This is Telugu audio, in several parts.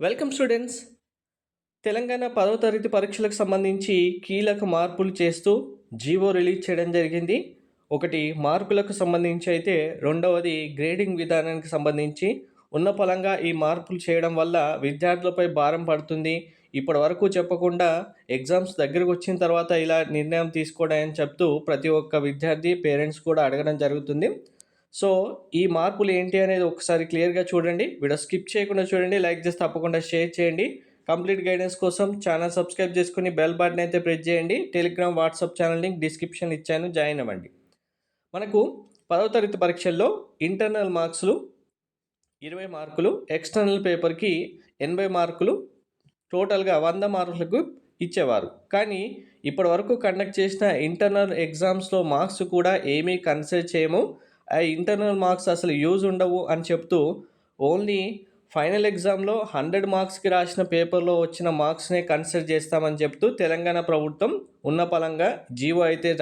వెల్కమ్ స్టూడెంట్స్ తెలంగాణ పదవ తరగతి పరీక్షలకు సంబంధించి కీలక మార్పులు చేస్తూ జీవో రిలీజ్ చేయడం జరిగింది. ఒకటి మార్కులకు సంబంధించి అయితే రెండవది గ్రేడింగ్ విధానానికి సంబంధించి ఉన్న పలంగా ఈ మార్పులు చేయడం వల్ల విద్యార్థులపై భారం పడుతుంది. ఇప్పటి వరకు చెప్పకుండా ఎగ్జామ్స్ దగ్గరకు వచ్చిన తర్వాత ఇలా నిర్ణయం తీసుకోవడం అని చెప్తూ ప్రతి ఒక్క విద్యార్థి పేరెంట్స్ కూడా అడగడం జరుగుతుంది. సో ఈ మార్పులు ఏంటి అనేది ఒకసారి క్లియర్గా చూడండి. వీడియో స్కిప్ చేయకుండా చూడండి. లైక్ చేసి తప్పకుండా షేర్ చేయండి. కంప్లీట్ గైడెన్స్ కోసం ఛానల్ సబ్స్క్రైబ్ చేసుకుని బెల్ బటన్ అయితే ప్రెస్ చేయండి. Telegram WhatsApp channel link description ఇచ్చాను. జాయిన్ అవ్వండి. మనకు పదవ తరగతి పరీక్షల్లో ఇంటర్నల్ మార్క్స్లు ఇరవై మార్కులు ఎక్స్టర్నల్ పేపర్కి ఎనభై మార్కులు టోటల్గా వంద మార్కులకు ఇచ్చేవారు. కానీ ఇప్పటి వరకు కండక్ట్ చేసిన ఇంటర్నల్ ఎగ్జామ్స్లో మార్క్స్ కూడా ఏమీ కన్సిడర్ చేయము. ఇంటర్నల్ మార్క్స్ అసలు యూజ్ ఉండవు అని చెప్తూ ఓన్లీ ఫైనల్ ఎగ్జామ్లో హండ్రెడ్ మార్క్స్కి రాసిన పేపర్లో వచ్చిన మార్క్స్నే కన్సిడర్ చేస్తామని చెప్తూ తెలంగాణ ప్రభుత్వం ఉన్న పలంగా జీవో అయితే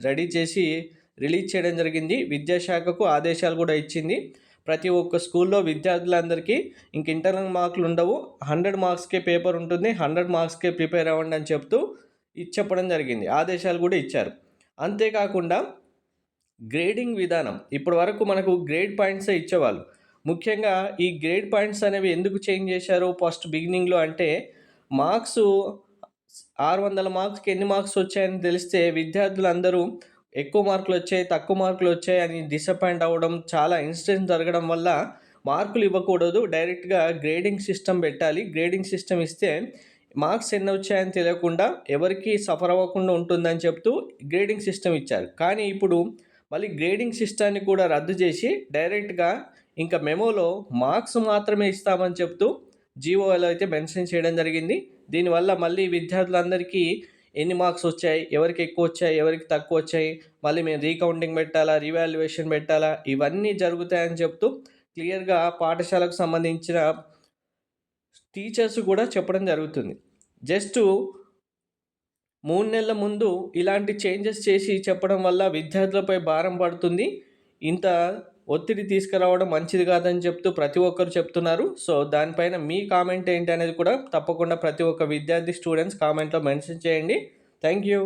రెడీ చేసి రిలీజ్ చేయడం జరిగింది. విద్యాశాఖకు ఆదేశాలు కూడా ఇచ్చింది. ప్రతి ఒక్క స్కూల్లో విద్యార్థులందరికీ ఇంక ఇంటర్నల్ మార్కులు ఉండవు. హండ్రెడ్ మార్క్స్కే పేపర్ ఉంటుంది. హండ్రెడ్ మార్క్స్కే ప్రిపేర్ అవ్వండి అని చెప్తూ చెప్పడం జరిగింది. ఆదేశాలు కూడా ఇచ్చారు. అంతేకాకుండా గ్రేడింగ్ విధానం. ఇప్పటి వరకు మనకు గ్రేడ్ పాయింట్సే ఇచ్చేవాళ్ళు. ముఖ్యంగా ఈ గ్రేడ్ పాయింట్స్ అనేవి ఎందుకు చేంజ్ చేశారు? ఫస్ట్ బిగినింగ్లో అంటే మార్క్స్ ఆరు వందల మార్క్స్కి ఎన్ని మార్క్స్ వచ్చాయని తెలిస్తే విద్యార్థులందరూ ఎక్కువ మార్కులు వచ్చాయి తక్కువ మార్కులు వచ్చాయి అని డిసప్పాయింట్ అవ్వడం చాలా ఇన్సిడెంట్స్ జరగడం వల్ల మార్కులు ఇవ్వకూడదు. డైరెక్ట్గా గ్రేడింగ్ సిస్టమ్ పెట్టాలి. గ్రేడింగ్ సిస్టమ్ ఇస్తే మార్క్స్ ఎన్ని వచ్చాయని తెలియకుండా ఎవరికి సఫర్ అవ్వకుండా ఉంటుందని చెప్తూ గ్రేడింగ్ సిస్టమ్ ఇచ్చారు. కానీ ఇప్పుడు మళ్ళీ గ్రేడింగ్ సిస్టాన్ని కూడా రద్దు చేసి డైరెక్ట్గా ఇంకా మెమోలో మార్క్స్ మాత్రమే ఇస్తామని చెప్తూ జీవోలో అయితే మెన్షన్ చేయడం జరిగింది. దీనివల్ల మళ్ళీ విద్యార్థులందరికీ ఎన్ని మార్క్స్ వచ్చాయి ఎవరికి ఎక్కువ వచ్చాయి ఎవరికి తక్కువ వచ్చాయి మళ్ళీ మేము రీకౌంటింగ్ పెట్టాలా రీవాల్యుయేషన్ పెట్టాలా ఇవన్నీ జరుగుతాయని చెప్తూ క్లియర్గా పాఠశాలకు సంబంధించిన టీచర్స్ కూడా చెప్పడం జరుగుతుంది. జస్ట్ మూడు నెలల ముందు ఇలాంటి చేంజెస్ చేసి చెప్పడం వల్ల విద్యార్థులపై భారం పడుతుంది. ఇంత ఒత్తిడి తీసుకురావడం మంచిది కాదని చెప్తూ ప్రతి ఒక్కరు చెప్తున్నారు. సో దానిపైన మీ కామెంట్ ఏంటి అనేది కూడా తప్పకుండా ప్రతి ఒక్క విద్యార్థి స్టూడెంట్స్ కామెంట్లో మెన్షన్ చేయండి. Thank you.